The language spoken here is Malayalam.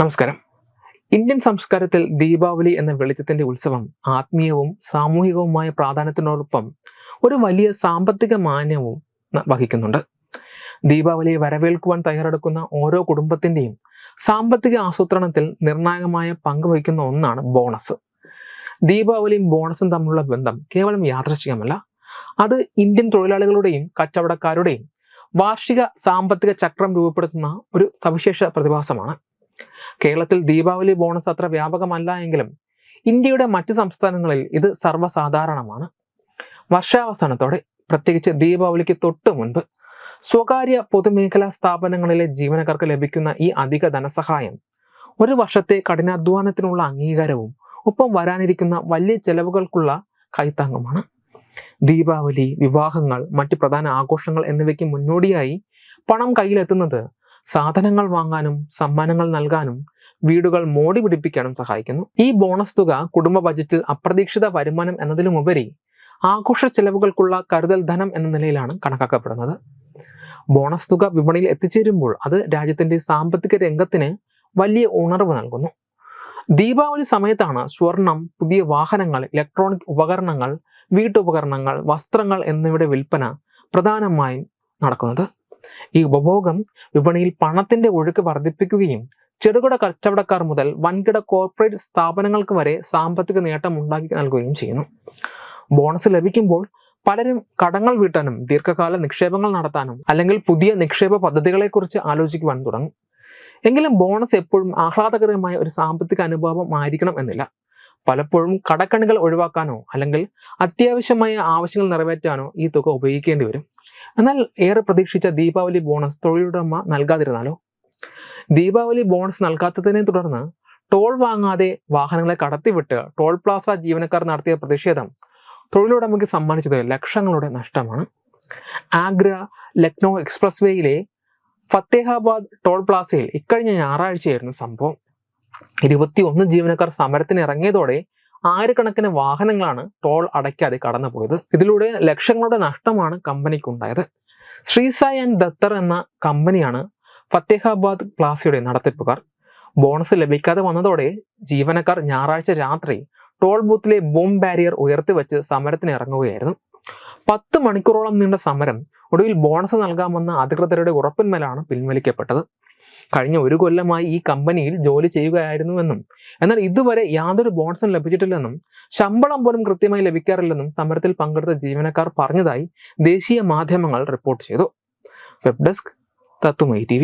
നമസ്കാരം. ഇന്ത്യൻ സംസ്കാരത്തിൽ ദീപാവലി എന്ന വെളിച്ചത്തിന്റെ ഉത്സവം ആത്മീയവും സാമൂഹികവുമായ പ്രാധാന്യത്തിനോടൊപ്പം ഒരു വലിയ സാമ്പത്തിക മാന്യവും വഹിക്കുന്നുണ്ട്. ദീപാവലിയെ വരവേൽക്കുവാൻ തയ്യാറെടുക്കുന്ന ഓരോ കുടുംബത്തിന്റെയും സാമ്പത്തിക ആസൂത്രണത്തിൽ നിർണായകമായ പങ്ക് വഹിക്കുന്ന ഒന്നാണ് ബോണസ്. ദീപാവലിയും ബോണസും തമ്മിലുള്ള ബന്ധം കേവലം യാദൃശ്ചികമല്ല. അത് ഇന്ത്യൻ തൊഴിലാളികളുടെയും കച്ചവടക്കാരുടെയും വാർഷിക സാമ്പത്തിക ചക്രം രൂപപ്പെടുത്തുന്ന ഒരു സവിശേഷ പ്രതിഭാസമാണ്. കേരളത്തിൽ ദീപാവലി ബോണസ് അത്ര വ്യാപകമല്ല എങ്കിലും ഇന്ത്യയുടെ മറ്റ് സംസ്ഥാനങ്ങളിൽ ഇത് സർവസാധാരണമാണ്. വർഷാവസാനത്തോടെ പ്രത്യേകിച്ച് ദീപാവലിക്ക് തൊട്ട് മുൻപ് സ്വകാര്യ പൊതുമേഖലാ സ്ഥാപനങ്ങളിലെ ജീവനക്കാർക്ക് ലഭിക്കുന്ന ഈ അധിക ധനസഹായം ഒരു വർഷത്തെ കഠിനാധ്വാനത്തിനുള്ള അംഗീകാരവും ഒപ്പം വരാനിരിക്കുന്ന വലിയ ചെലവുകൾക്കുള്ള കൈത്താങ്ങുമാണ്. ദീപാവലി വിവാഹങ്ങൾ മറ്റ് പ്രധാന ആഘോഷങ്ങൾ എന്നിവയ്ക്ക് മുന്നോടിയായി പണം കയ്യിലെത്തുന്നത് സാധനങ്ങൾ വാങ്ങാനും സമ്മാനങ്ങൾ നൽകാനും വീടുകൾ മോടി പിടിപ്പിക്കാനും സഹായിക്കുന്നു. ഈ ബോണസ് തുക കുടുംബ ബജറ്റിൽ അപ്രതീക്ഷിത വരുമാനം എന്നതിലുമുപരി ആഘോഷ ചെലവുകൾക്കുള്ള കരുതൽ ധനം എന്ന നിലയിലാണ് കണക്കാക്കപ്പെടുന്നത്. ബോണസ് തുക വിപണിയിൽ എത്തിച്ചേരുമ്പോൾ അത് രാജ്യത്തിന്റെ സാമ്പത്തിക രംഗത്തിന് വലിയ ഉണർവ് നൽകുന്നു. ദീപാവലി സമയത്താണ് സ്വർണം പുതിയ വാഹനങ്ങൾ ഇലക്ട്രോണിക് ഉപകരണങ്ങൾ വീട്ടുപകരണങ്ങൾ വസ്ത്രങ്ങൾ എന്നിവയുടെ വിൽപ്പന പ്രധാനമായും നടക്കുന്നത്. ഈ ഉപഭോഗം വിപണിയിൽ പണത്തിന്റെ ഒഴുക്ക് വർദ്ധിപ്പിക്കുകയും ചെറുകിട കച്ചവടക്കാർ മുതൽ വൻകിട കോർപ്പറേറ്റ് സ്ഥാപനങ്ങൾക്ക് വരെ സാമ്പത്തിക നേട്ടം ഉണ്ടാക്കി നൽകുകയും ചെയ്യുന്നു. ബോണസ് ലഭിക്കുമ്പോൾ പലരും കടങ്ങൾ വീട്ടാനും ദീർഘകാല നിക്ഷേപങ്ങൾ നടത്താനും അല്ലെങ്കിൽ പുതിയ നിക്ഷേപ പദ്ധതികളെക്കുറിച്ച് ആലോചിക്കുവാൻ തുടങ്ങും. എങ്കിലും ബോണസ് എപ്പോഴും ആഹ്ലാദകരമായ ഒരു സാമ്പത്തിക അനുഭവം ആയിരിക്കണം എന്നില്ല. പലപ്പോഴും കടക്കണികൾ ഒഴിവാക്കാനോ അല്ലെങ്കിൽ അത്യാവശ്യമായ ആവശ്യങ്ങൾ നിറവേറ്റാനോ ഈ തുക ഉപയോഗിക്കേണ്ടി വരും. എന്നാൽ ഏറെ പ്രതീക്ഷിച്ച ദീപാവലി ബോണസ് തൊഴിലുടമ നൽകാതിരുന്നാലോ? ദീപാവലി ബോണസ് നൽകാത്തതിനെ തുടർന്ന് ടോൾ വാങ്ങാതെ വാഹനങ്ങളെ കടത്തിവിട്ട് ടോൾ പ്ലാസ ജീവനക്കാർ നടത്തിയ പ്രതിഷേധം തൊഴിലുടമയ്ക്ക് സമ്മാനിച്ചത് ലക്ഷങ്ങളുടെ നഷ്ടമാണ്. ആഗ്ര ലക്നോ എക്സ്പ്രസ് വേയിലെ ഫത്തേഹാബാദ് ടോൾ പ്ലാസയിൽ ഇക്കഴിഞ്ഞ ഞായറാഴ്ചയായിരുന്നു സംഭവം. ഇരുപത്തിയൊന്ന് ജീവനക്കാർ സമരത്തിന് ഇറങ്ങിയതോടെ ആയിരക്കണക്കിന് വാഹനങ്ങളാണ് ടോൾ അടയ്ക്കാതെ കടന്നുപോയത്. ഇതിലൂടെ ലക്ഷങ്ങളുടെ നഷ്ടമാണ് കമ്പനിക്കുണ്ടായത്. ശ്രീസായ് ആൻഡ് ദത്തർ എന്ന കമ്പനിയാണ് ഫത്തേഹാബാദ് പ്ലാസയുടെ നടത്തിപ്പുകാർ. ബോണസ് ലഭിക്കാതെ വന്നതോടെ ജീവനക്കാർ ഞായറാഴ്ച രാത്രി ടോൾ ബൂത്തിലെ ബോം ബാരിയർ ഉയർത്തി വെച്ച് സമരത്തിന് ഇറങ്ങുകയായിരുന്നു. പത്ത് മണിക്കൂറോളം നീണ്ട സമരം ഒടുവിൽ ബോണസ് നൽകാമെന്ന അധികൃതരുടെ ഉറപ്പിന്മേലാണ് പിൻവലിക്കപ്പെട്ടത്. കഴിഞ്ഞ ഒരു കൊല്ലമായി ഈ കമ്പനിയിൽ ജോലി ചെയ്യുകയായിരുന്നുവെന്നും എന്നാൽ ഇതുവരെ യാതൊരു ബോണസും ലഭിച്ചിട്ടില്ലെന്നും ശമ്പളം പോലും കൃത്യമായി ലഭിക്കാറില്ലെന്നും സമരത്തിൽ പങ്കെടുത്ത ജീവനക്കാർ പറഞ്ഞതായി ദേശീയ മാധ്യമങ്ങൾ റിപ്പോർട്ട് ചെയ്തു. വെബ് ഡെസ്ക് തത്തുമൈ ടി